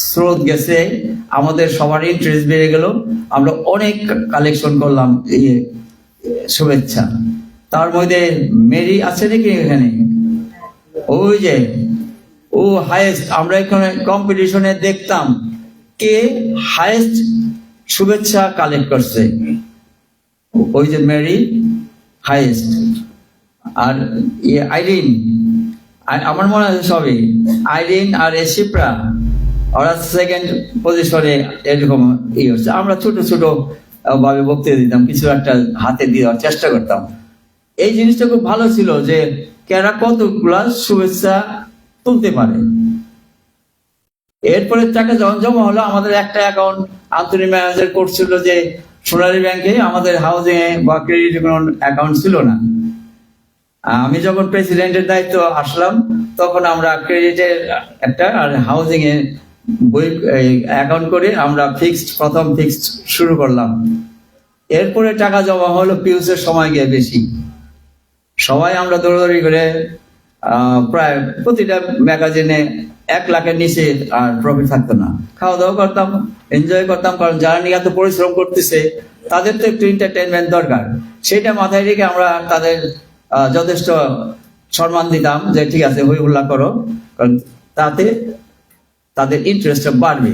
স্রোত গেছে, আমাদের সবার ইন্টারেস্ট বেড়ে গেল। আমরা অনেক কালেকশন করলাম ইয়ে শুভেচ্ছা। তার মধ্যে মেরি আছে নাকি এখানে? ওই যে, ও হাইয়েস্ট আমরা এখানে কম্পিটিশনে দেখতাম কে হাইয়েস্ট শুভেচ্ছা কালেক্ট করছে। ওই যে মেরি হাইয়েস্ট আর ইয়ে আইরিন আমার মনে হয় সবই। আইরিন আর এসিপ্রা ওরা সেকেন্ড পজিশনে এরকম ই হচ্ছে। আমরা ছোট ছোট ভাবে বক্তৃতা দিতাম, কিছু একটা হাতে দেওয়ার চেষ্টা করতাম। এই জিনিসটা খুব ভালো ছিল যে, কেরা কতগুলা শুভেচ্ছা তুলতে পারে। এরপরে টাকা যখন জমা হলো, আমাদের একটা অ্যাকাউন্ট আন্তরিক ম্যানেজার করছিল যে, সোনালী ব্যাংকে আমাদের হাউজিং এ বা ক্রেডিট অ্যাকাউন্ট ছিল না। আমি যখন প্রেসিডেন্টের দায়িত্ব আসলাম, তখন আমরা ক্রেডিটের একটা আর হাউজিং এ বই অ্যাকাউন্ট করে আমরা ফিক্সড প্রথম ফিক্সড শুরু করলাম। এরপরে টাকা জমা হলো পিউসের সময় গিয়ে বেশি। সবাই আমরা দৌড়দৌড়ি করে প্রায় প্রতিটা ম্যাগাজিনে এক লাখের নিচে আর প্রফিট থাকতো না। খাওয়া দাওয়া করতাম এনজয় করতাম, কারণ যারা নিয়ে এত পরিশ্রম করতেছে, তাদের তো একটু এন্টারটেনমেন্ট দরকার। সেটা মাথায় রেখে আমরা তাদের যথেষ্ট সম্মান দিতাম যে, ঠিক আছে হই হুল্লা করো। কারণ তাতে তাদের ইন্টারেস্টটা বাড়বে।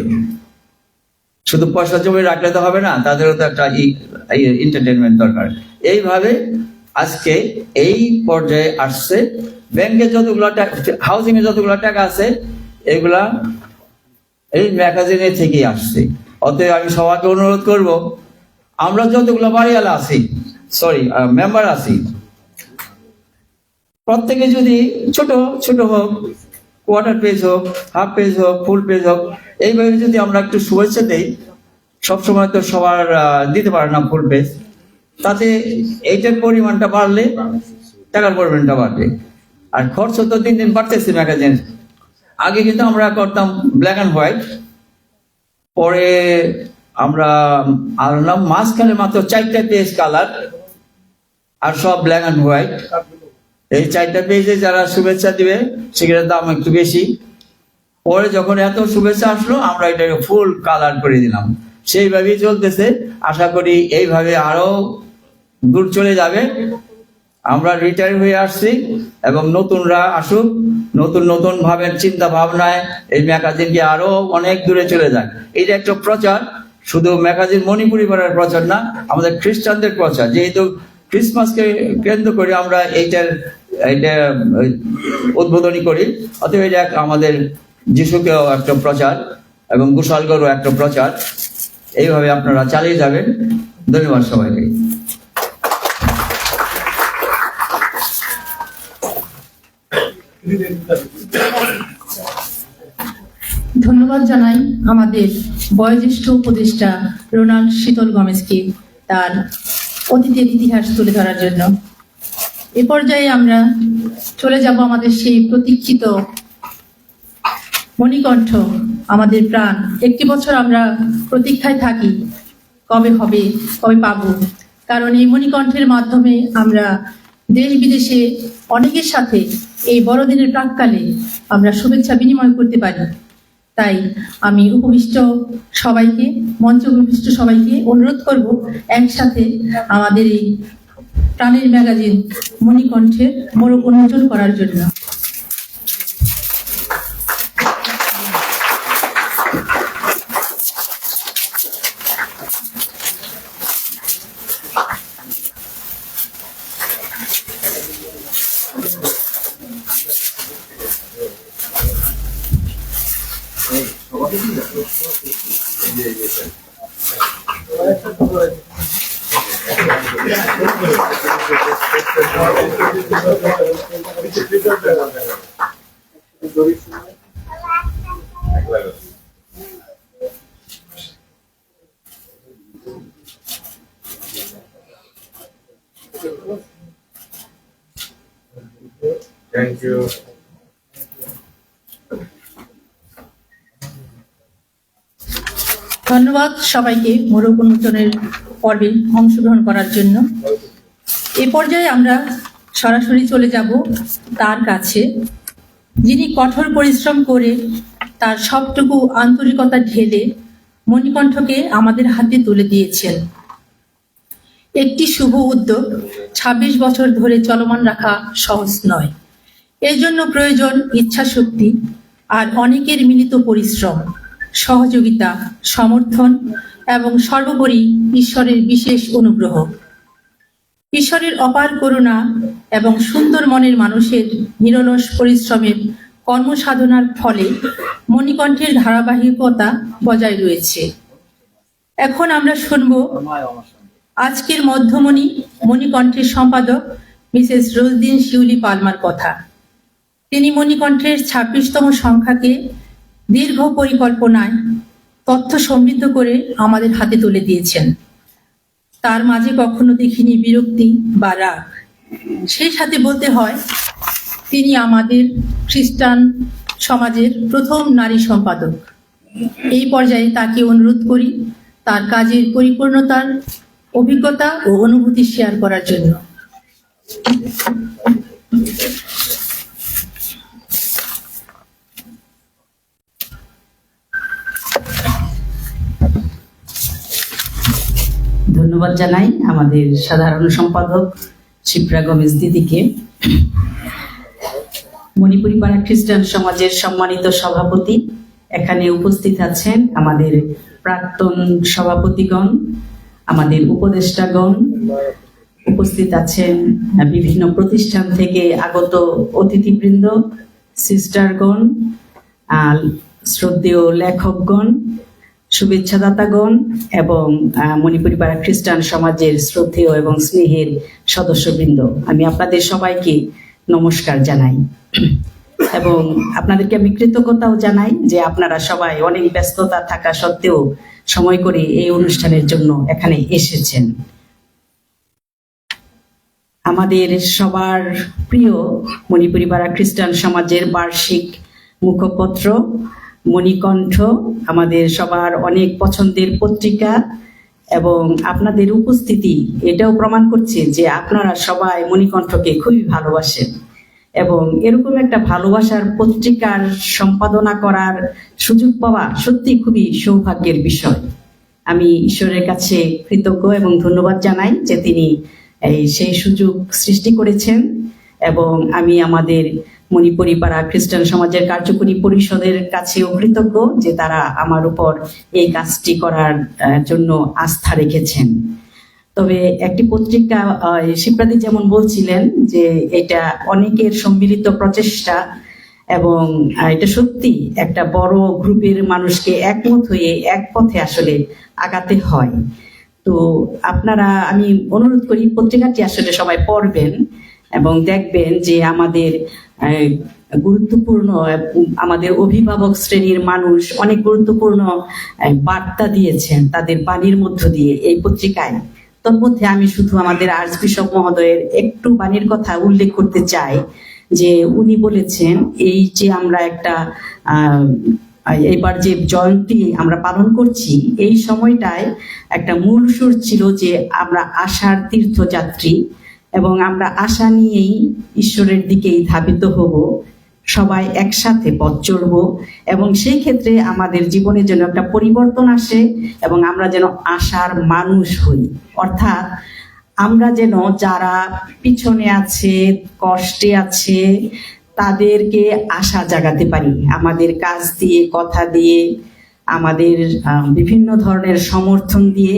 শুধু পয়সা জমি রাখলে তো হবে না, তাদেরও তো একটা এন্টারটেনমেন্ট দরকার। এইভাবে আজকে এই পর্যায়ে আসছে। ব্যাংকে যতগুলো হাউজিং এ যতগুলো টাকা আছে, এগুলা এই ম্যাগাজিনে থেকেই আসছে। অতএব আমি সবাইকে অনুরোধ করব, আমরা যতগুলো বাড়িওয়ালা আছি সরি মেম্বার আছি, প্রত্যেকে যদি ছোট ছোট হোক কোয়ার্টার পেজ হোক হাফ পেজ হোক ফুল পেজ হোক, এইভাবে যদি আমরা একটু শুভেচ্ছা দেই, সবসময় তো সবার দিতে পারে না ফুল পেজ তাতে এইটার পরিমাণটা বাড়লে টাকার পরিমাণটা বাড়বে। আর খরচ তো দিন দিন বাড়তেছে ম্যাগাজিন আগে কিন্তু আমরা করতাম ব্ল্যাক অ্যান্ড হোয়াইট পরে আমরা আনলাম মাঝখানে মাত্র চারটা পেজ কালার আর সব ব্ল্যাক অ্যান্ড হোয়াইট এই চারটা পেজে যারা শুভেচ্ছা দিবে, সেগুলোর দাম একটু বেশি। পরে যখন এত শুভেচ্ছা আসলো, আমরা এটাকে ফুল কালার করে দিলাম। সেইভাবেই চলতেছে। আশা করি এইভাবে আরও দূর চলে যাবে। আমরা রিটায়ার হয়ে আসছি এবং নতুনরা আসুক। নতুন নতুন ভাবের চিন্তা ভাবনায় এই ম্যাগাজিনকে আরও অনেক দূরে চলে যায় এটা একটা প্রচার। শুধু ম্যাগাজিন মণিপুরি করার প্রচার না, আমাদের খ্রিস্টানদের প্রচার। যেহেতু ক্রিসমাসকে কেন্দ্র করে আমরা এইটার, এইটা উদ্বোধনী করি। অতএব এটা আমাদের যিশুকেও একটা প্রচার এবং কুশালগড়ও একটা প্রচার। এইভাবে আপনারা চালিয়ে যাবেন। ধন্যবাদ সবাইকে। ধন্যবাদ জানাই আমাদের বয়োজ্যেষ্ঠ উপদেষ্টা রোনাল্ড শীতল গমেজকে, তার অতীতের ইতিহাস তুলে ধরার জন্য। এ পর্যায়ে আমরা চলে যাব আমাদের সেই প্রতীক্ষিত মণিকণ্ঠ, আমাদের প্রাণ। একটি বছর আমরা প্রতীক্ষায় থাকি কবে হবে, কবে পাবো। কারণ এই মণিকণ্ঠের মাধ্যমে আমরা দেশ বিদেশে অনেকের সাথে এই বড়দিনের প্রাককালে আমরা শুভেচ্ছা বিনিময় করতে পারি। তাই আমি উপবিষ্ট সবাইকে, মঞ্চ উপবিষ্ট সবাইকে অনুরোধ করব একসাথে আমাদের এই প্রাণের ম্যাগাজিন মণিকণ্ঠের মোড়ক উন্মোচন করার জন্য। Thank you. ধন্যবাদ সবাইকে মোড়ক উন্মোচনের পর্বে অংশগ্রহণ করার জন্য। এ পর্যায়ে আমরা সরাসরি চলে যাব তার কাছে, যিনি কঠোর পরিশ্রম করে তার সবটুকু আন্তরিকতা ঢেলে মণিকণ্ঠকে আমাদের হাতে তুলে দিয়েছেন। একটি শুভ উদ্যোগ ২৬ বছর ধরে চলমান রাখা সহজ নয়। এর জন্য প্রয়োজন ইচ্ছাশক্তি আর অনেকের মিলিত পরিশ্রম, সহযোগিতা, সমর্থন এবং সর্বোপরি ঈশ্বরের বিশেষ অনুগ্রহ। ঈশ্বরের অপার করুণা এবং সুন্দর মনের মানুষের নিরলস পরিশ্রমের কর্মসাধনার ফলে মণিকণ্ঠের ধারাবাহিকতা বজায় রয়েছে। এখন আমরা শুনব আজকের মধ্যমণি মণিকণ্ঠের সম্পাদক মিসেস রোজদিন শিউলি পালমার কথা। তিনি মণিকণ্ঠের ছাব্বিশতম সংখ্যাকে দীর্ঘ পরিকল্পনায় তথ্য সমৃদ্ধ করে আমাদের হাতে তুলে দিয়েছেন। তার মাঝে কখনো দেখিনি বিরক্তি বা রাগ। সেই সাথে বলতে হয়, তিনি আমাদের খ্রিস্টান সমাজের প্রথম নারী সম্পাদক। এই পর্যায়ে তাকে অনুরোধ করি তার কাজের পরিপূর্ণতার অভিজ্ঞতা ও অনুভূতি শেয়ার করার জন্য। ধন্যবাদ জানাই আমাদের সাধারণ সম্পাদক শিপ্রা গমেজ দিদিকে। মণিপুরি পাড়া খ্রিস্টান সমাজের সম্মানিত সভাপতি এখানে উপস্থিত আছেন আমাদের প্রাক্তন সভাপতিগণ, আমাদের উপদেষ্টাগণ। উপস্থিত আছেন বিভিন্ন প্রতিষ্ঠান থেকে আগত অতিথিবৃন্দ, সিস্টারগণ শ্রদ্ধেয় লেখকগণ শুভেচ্ছাদাতাগণ এবং মণিপুরি পাড়া খ্রিস্টান সমাজের শ্রদ্ধেয় এবং স্নেহের সদস্যবৃন্দ, আমি আপনাদের সবাইকে নমস্কার জানাই। এবং আপনাদেরকে আমি কৃতজ্ঞতাও জানাই যে আপনারা সবাই অনেক ব্যস্ততা থাকা সত্ত্বেও সময় করে এই অনুষ্ঠানের জন্য এখানে এসেছেন। আমাদের সবার প্রিয় মণিপুরি পাড়া খ্রিস্টান সমাজের বার্ষিক মুখপত্র মণিকণ্ঠ, আমাদের সবার অনেক পছন্দের পত্রিকা এবং আপনাদের উপস্থিতি এটাও প্রমাণ করছে যে আপনারা সবাই মণিকণ্ঠকে খুবই ভালোবাসেন এবং এরকম একটা ভালোবাসার পত্রিকার সম্পাদনা করার সুযোগ পাওয়া সত্যি খুবই সৌভাগ্যের বিষয়। আমি ঈশ্বরের কাছে কৃতজ্ঞ এবং ধন্যবাদ জানাই যে তিনি সেই সুযোগ সৃষ্টি করেছেন এবং আমি আমাদের মণিপুরি পাড়া খ্রিস্টান সমাজের কার্যকরী পরিষদের কাছেও কৃতজ্ঞ যে তারা আমার উপর এই কাজটি করার জন্য আস্থা রেখেছেন। তবে একটি পত্রিকা শিপ্রাদি যেমন বলছিলেন যে এটা অনেকের সম্মিলিত প্রচেষ্টা এবং এটা সত্যি একটা বড় গ্রুপের মানুষকে একমত হয়ে এক পথে আসলে আগাতে হয়। তো আপনারা, আমি অনুরোধ করি পত্রিকাটি আসলে সবাই পড়বেন। এবং দেখবেন যে আমাদের গুরুত্বপূর্ণ আমাদের অভিভাবক শ্রেণির মানুষ অনেক গুরুত্বপূর্ণ বার্তা দিয়েছেন তাদের বাণীর মধ্য দিয়ে এই পত্রিকায়। তন্মধ্যে আমি শুধু আমাদের আর্চ বিশপ মহোদয়ের একটু বাণীর কথা উল্লেখ করতে চাই, যে উনি বলেছেন, এই যে আমরা একটা এবার যে জয়ন্তী আমরা পালন করছি, এই সময়টায় একটা মূল সুর ছিল যে আমরা আশার তীর্থযাত্রী। এবং আমরা আশা নিয়েই ঈশ্বরের দিকেই ধাবিত হব, সবাই একসাথে পথ চলব এবং সেই ক্ষেত্রে আমাদের জীবনে যেন একটা পরিবর্তন আসে এবং আমরা যেন আশার মানুষ হই। অর্থাৎ আমরা যেন যারা পিছনে আছে, কষ্টে আছে, তাদেরকে আশা জাগাতে পারি। আমাদের কাজ দিয়ে, কথা দিয়ে, আমাদের বিভিন্ন ধরনের সমর্থন দিয়ে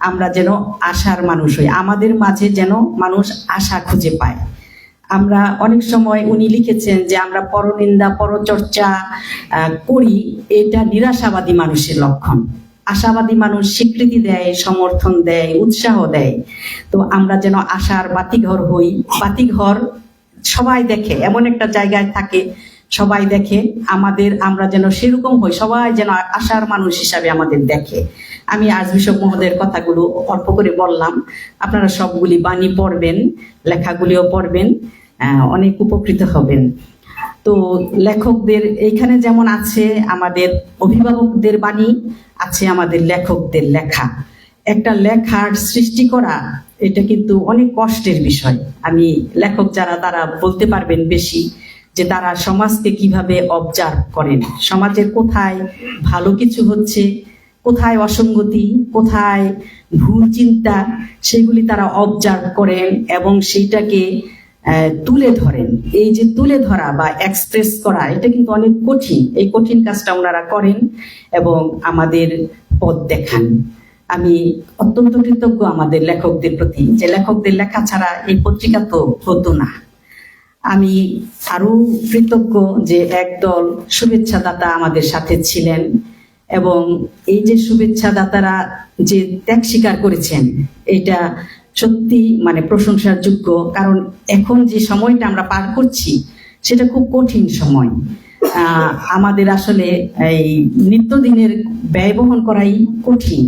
আমরা যেন আশার মানুষ হই। আমাদের মাঝে যেন মানুষ আশা খুঁজে পায়। আমরা অনেক সময় উনি লিখেছেন যে আমরা পরনিন্দা, পরচর্চা করি। এটা নিরাশাবাদী মানুষের লক্ষণ। আশাবাদী মানুষ স্বীকৃতি দেয়, সমর্থন দেয়, উৎসাহ দেয়। তো আমরা যেন আশার বাতিঘর হই। বাতিঘর সবাই দেখে, এমন একটা জায়গায় থাকে সবাই দেখে, আমাদের, আমরা যেন সেরকম হই, সবাই যেন আশার মানুষ হিসাবে আমাদের দেখে। আমি আজ বিশপ মহোদয়ের কথাগুলো অল্প করে বললাম। আপনারা সবগুলি বাণী পড়বেন, লেখাগুলিও পড়বেন অনেক উপকৃত হবেন। তো লেখকদের, এইখানে যেমন আছে আমাদের অভিভাবকদের বাণী, আছে আমাদের লেখকদের লেখা। একটা লেখার সৃষ্টি করা, এটা কিন্তু অনেক কষ্টের বিষয়। আমি লেখক যারা, তারা বলতে পারবেন বেশি। যে তারা সমাজকে কীভাবে অবজার্ভ করেন? সমাজের কোথায় ভালো কিছু হচ্ছে? কোথায় অসঙ্গতি? কোথায় ভুল চিন্তা? সেগুলি তারা অবজার্ভ করেন এবং সেইটাকে তুলে ধরেন। এই যে তুলে ধরা বা এক্সপ্রেস করা, এটা কিন্তু অনেক কঠিন। এই কঠিন কাজটা ওনারা করেন এবং আমাদের পথ দেখান। আমি অত্যন্ত কৃতজ্ঞ আমাদের লেখকদের প্রতি। যে লেখকদের লেখা ছাড়া এই পত্রিকা তো হতো না। আমি আরও কৃতজ্ঞ যে একদল শুভেচ্ছাদাতা আমাদের সাথে ছিলেন এবং এই যে শুভেচ্ছাদাতারা যে ত্যাগ স্বীকার করেছেন, এটা সত্যি মানে প্রশংসার যোগ্য কারণ এখন যে সময়টা আমরা পার করছি, সেটা খুব কঠিন সময়। আমাদের আসলে এই নিত্যদিনের ব্যয় বহন করাই কঠিন।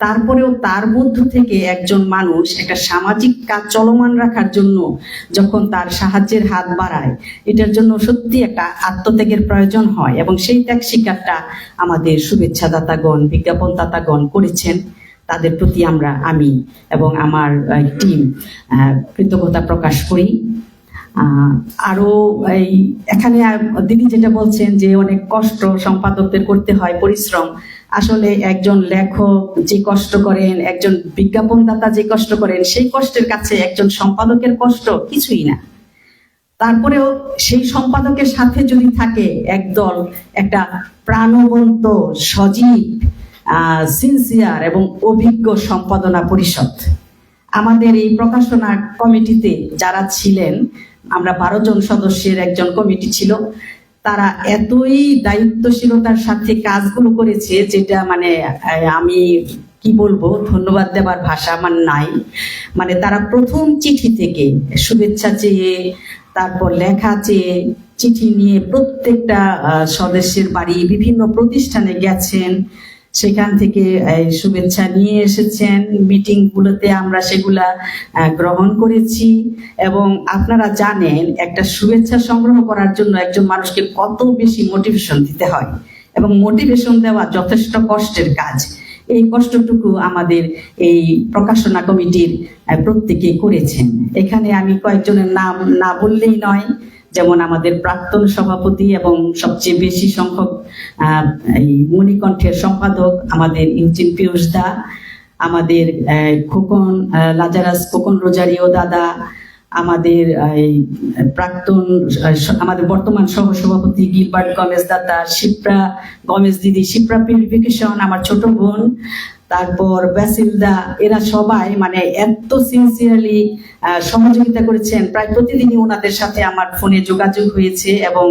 তারপরেও তার মধ্য থেকে একজন মানুষ একটা সামাজিক কাজ চলমান রাখার জন্য যখন তার সাহায্যের হাত বাড়ায় এটার জন্য সত্যি একটা আত্মত্যাগের প্রয়োজন হয় এবং সেই ত্যাগ শিকারটা আমাদের শুভেচ্ছা শুভেচ্ছাদাতাগণ বিজ্ঞাপনদাতাগণ করেছেন। তাদের প্রতি আমরা আমি এবং আমার টিম কৃতজ্ঞতা প্রকাশ করি। আহ, আরও এই এখানে দিদি যেটা বলছেন যে অনেক কষ্ট সম্পাদকদের করতে হয় পরিশ্রম। আসলে একজন লেখক যে কষ্ট করেন, একজন বিজ্ঞাপনদাতা যে কষ্ট করেন, সেই কষ্টের কাছে একজন সম্পাদকের কষ্ট কিছুই না। তারপরেও সেই সম্পাদকের সাথে যদি থাকে একদল একটা প্রাণবন্ত, সজীব সিনসিয়ার এবং অভিজ্ঞ সম্পাদনা পরিষদ। আমাদের এই প্রকাশনা কমিটিতে যারা ছিলেন, আমরা বারো জন সদস্যের একজন কমিটি ছিল তারা এতই দায়িত্বশীলতার সাথে কাজগুলো করেছে, যেটা মানে আমি কি বলব, ধন্যবাদ দেবার ভাষা আমার নাই। মানে তারা প্রথম চিঠি থেকে শুভেচ্ছা চেয়ে, তারপর লেখা চেয়ে চিঠি নিয়ে প্রত্যেকটা সদস্যের বাড়ি বিভিন্ন প্রতিষ্ঠানে গেছেন। সেখান থেকে শুভেচ্ছা নিয়ে এসেছেন। মিটিং গুলোতে আমরা সেগুলা গ্রহণ করেছি। এবং আপনারা জানেন, একটা শুভেচ্ছা সংগ্রহ করার জন্য একজন মানুষকে কত বেশি মোটিভেশন দিতে হয়। এবং মোটিভেশন দেওয়া যথেষ্ট কষ্টের কাজ। এই কষ্টটুকু আমাদের এই প্রকাশনা কমিটির প্রত্যেকে করেছেন। এখানে আমি কয়েকজনের নাম না বললেই নয়। যেমন আমাদের প্রাক্তন সভাপতি এবং সবচেয়ে বেশি সংখ্যক এই মণিকণ্ঠের সম্পাদক আমাদের ইউজিন পিয়ুষ দা, আমাদের খোকন লাজারাস খোকন রোজারিও দাদা, আমাদের প্রাক্তন আমাদের বর্তমান সহ সভাপতি গিলবার্ট গমেজ দাদা, শিপ্রা গমেজ দিদি, শিপ্রা পিউরিফিকেশন, আমার ছোট বোন তারপর ব্যাসিলদা এরা সবাই মানে এত সিনসিয়ারলি সহযোগিতা করেছেন। প্রায় প্রতিদিনই ওনাদের সাথে আমার ফোনে যোগাযোগ হয়েছে এবং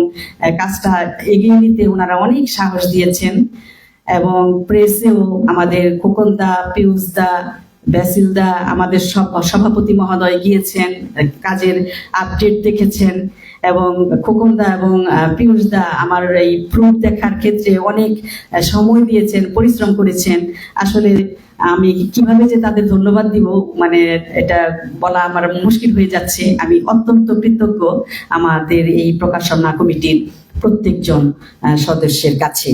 কাজটা এগিয়ে নিতে ওনারা অনেক সাহস দিয়েছেন। এবং প্রেসেও আমাদের খোকনদা, পিউসদা ব্যাসিলদা আমাদের সব সভাপতি মহোদয় গিয়েছেন, কাজের আপডেট দেখেছেন এবং খোকনদা এবং পিয়ুষদা আমার এই প্রুফ দেখার ক্ষেত্রে অনেক সময় দিয়েছেন, পরিশ্রম করেছেন। আসলে আমি কীভাবে যে তাদের ধন্যবাদ দিব মানে এটা বলা আমার মুশকিল হয়ে যাচ্ছে। আমি অত্যন্ত কৃতজ্ঞ আমাদের এই প্রকাশনা কমিটির প্রত্যেকজন সদস্যের কাছে।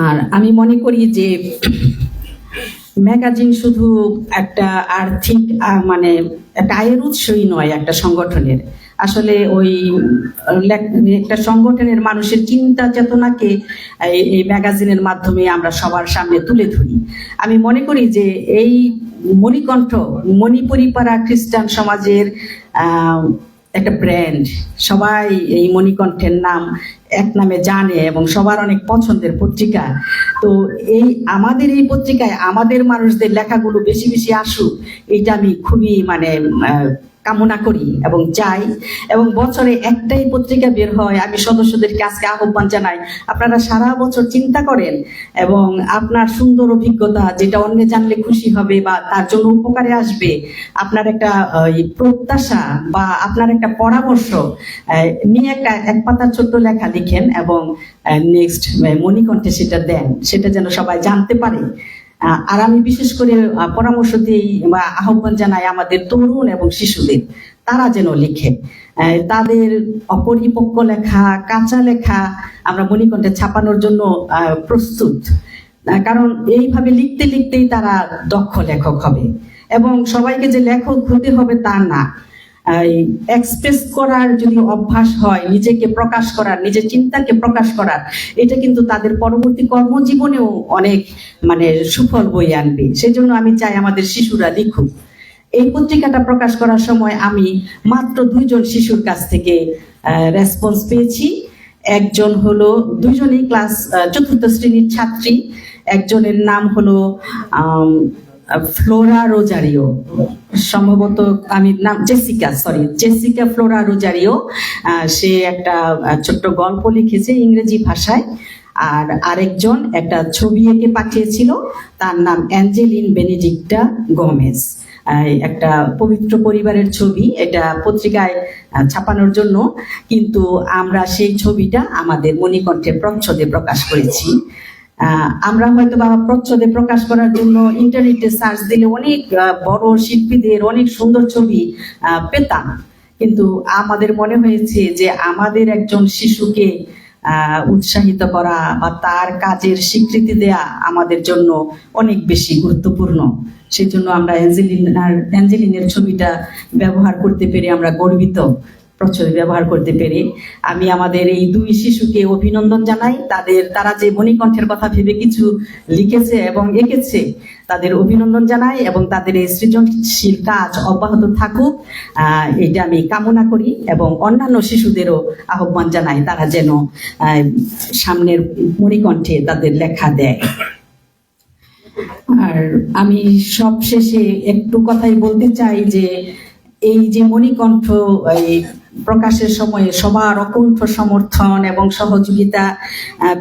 আর আমি মনে করি যে ম্যাগাজিন শুধু একটা আর্থিক মানে একটা আয়ের উৎসই নয়, একটা সংগঠনের। আসলে ওই একটা সংগঠনের মানুষের চিন্তা চেতনাকে এই ম্যাগাজিনের মাধ্যমে আমরা সবার সামনে তুলে ধরি। আমি মনে করি যে এই মণিকণ্ঠ, মণিপুরিপাড়া খ্রিস্টান সমাজের একটা ব্র্যান্ড। সবাই এই মণিকণ্ঠের নাম এক নামে জানে এবং সবার অনেক পছন্দের পত্রিকা। তো এই আমাদের এই পত্রিকায় আমাদের মানুষদের লেখাগুলো বেশি বেশি আসুক এটা আমি খুবই মানে কামনা করি এবং চাই। এবং বছরে একটাই পত্রিকা বের হয়, আমি সদস্যদেরকে আজকে আহ্বান জানাই, আপনারা সারা বছর চিন্তা করেন এবং আপনার সুন্দর অভিজ্ঞতা যেটা অন্য জানলে খুশি হবে বা তার জন্য উপকারে আসবে, আপনার একটা প্রত্যাশা বা আপনার একটা পরামর্শ নিয়ে একটা এক পাতার ছোট্ট লেখা লিখেন এবং নেক্সট মণিকণ্ঠে সেটা দেন, সেটা যেন সবাই জানতে পারে। আর আমি বিশেষ করে পরামর্শ দিই বা আহ্বান জানাই আমাদের তরুণ এবং শিশুদের। তারা যেন লিখে। তাদের অপরিপক্ক লেখা, কাঁচা লেখা আমরা মণিকণ্ঠে ছাপানোর জন্য প্রস্তুত। কারণ এইভাবে লিখতে লিখতেই তারা দক্ষ লেখক হবে। এবং সবাইকে যে লেখক হতে হবে তা না। এক্সপ্রেস করার যদি অভ্যাস হয়, নিজেকে প্রকাশ করার, নিজের চিন্তাকে প্রকাশ করার, এটা কিন্তু তাদের পরবর্তী কর্মজীবনেও অনেক মানে সুফল বয়ে আনবে। সেজন্য আমি চাই আমাদের শিশুরা লিখুক। এই পত্রিকাটা প্রকাশ করার সময় আমি মাত্র দুইজন শিশুর কাছ থেকে রেসপন্স পেয়েছি। একজন হলো, দুইজনই ক্লাস চতুর্থ শ্রেণির ছাত্রী। একজনের নাম হলো ফ্লোরা রোজারিও। সম্ভবত আমি নাম Jessica sorry Jessica Flora Rosario সে একটা ছোট্ট গল্প লিখেছে ইংরেজি ভাষায়। আর আরেকজন একটা ছবি এঁকে পাঠিয়েছিল, তার নাম অ্যাঞ্জেলিন বেনেডিক্টা গোমেজ। একটা পবিত্র পরিবারের ছবি, এটা পত্রিকায় ছাপানোর জন্য। কিন্তু আমরা সেই ছবিটা আমাদের মণিকণ্ঠে প্রচ্ছদে প্রকাশ করেছি। আমরা হয়তো বা প্রচ্ছদে প্রকাশ করার জন্য ইন্টারনেটে সার্চ দিলে অনেক বড় শিল্পীদের অনেক সুন্দর ছবি পেতাম। কিন্তু আমাদের মনে হয়েছে যে আমাদের একজন শিশুকে উৎসাহিত করা বা তার কাজের স্বীকৃতি দেয়া আমাদের জন্য অনেক বেশি গুরুত্বপূর্ণ। সেই জন্য আমরা অ্যাঞ্জেলিনার, অ্যাঞ্জেলিনের ছবিটা ব্যবহার করতে পেরে আমরা গর্বিত। প্রচুর ব্যবহার করতে পেরে। আমি আমাদের এই দুই শিশুকে অভিনন্দন জানাই। তাদের, তারা যে মণিকণ্ঠের কথা ভেবে কিছু লিখেছে এবং এঁকেছে, তাদের অভিনন্দন জানাই এবং তাদের এই সৃজনশীল কাজ অব্যাহত থাকুক। এটা আমি কামনা করি এবং অন্যান্য শিশুদেরও আহ্বান জানাই তারা যেন সামনের মণিকণ্ঠে তাদের লেখা দেয়। আর আমি সব শেষে একটু কথাই বলতে চাই যে এই যে মণিকণ্ঠ প্রকাশের সময়ে সবার অকুণ্ঠ সমর্থন এবং সহযোগিতা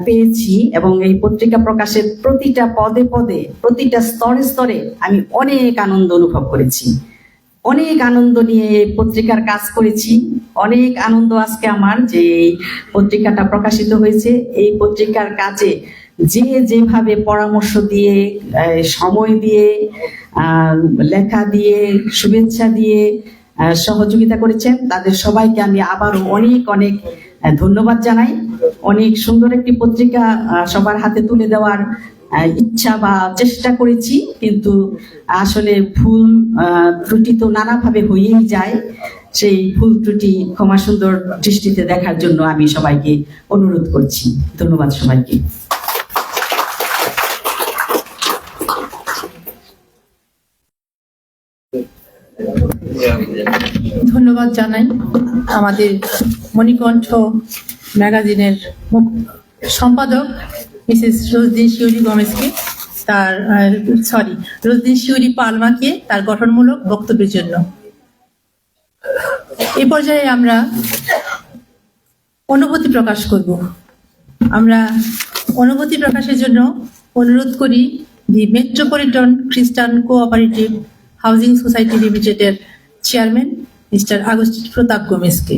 পেয়েছি এবং এই পত্রিকা প্রকাশের প্রতিটা পদে পদে, প্রতিটা স্তরে স্তরে আমি অনেক আনন্দ অনুভব করেছি। অনেক আনন্দ নিয়ে পত্রিকার কাজ করেছি। অনেক আনন্দ আজকে আমার যে এই পত্রিকাটা প্রকাশিত হয়েছে। এই পত্রিকার কাজে যে যেভাবে পরামর্শ দিয়ে সময় দিয়ে লেখা দিয়ে শুভেচ্ছা দিয়ে সহযোগিতা করেছেন তাদের সবাইকে আমি আবারও অনেক অনেক ধন্যবাদ জানাই। অনেক সুন্দর একটি পত্রিকা সবার হাতে তুলে দেওয়ার ইচ্ছা বা চেষ্টা করেছি কিন্তু আসলে আহ, ত্রুটি তো নানাভাবে হয়েই যায়। সেই ভুল ত্রুটি ক্ষমা সুন্দর দৃষ্টিতে দেখার জন্য আমি সবাইকে অনুরোধ করছি। ধন্যবাদ সবাইকে। ধন্যবাদ জানাই আমাদের মণিকণ্ঠ ম্যাগাজিনের সম্পাদক, মিসেস রোজদিন শিউরি গমেজকে তার সরি রোজদিন শিউরি পালমাকে তার গঠনমূলক বক্তব্যের জন্য। এ পর্যায়ে আমরা অনুভূতি প্রকাশ করব। আমরা অনুভূতি প্রকাশের জন্য অনুরোধ করি the metropolitan Christian cooperative housing society লিমিটেডের চেয়ারম্যান মিস্টার আগস্ট প্রতাপ গোমেজকে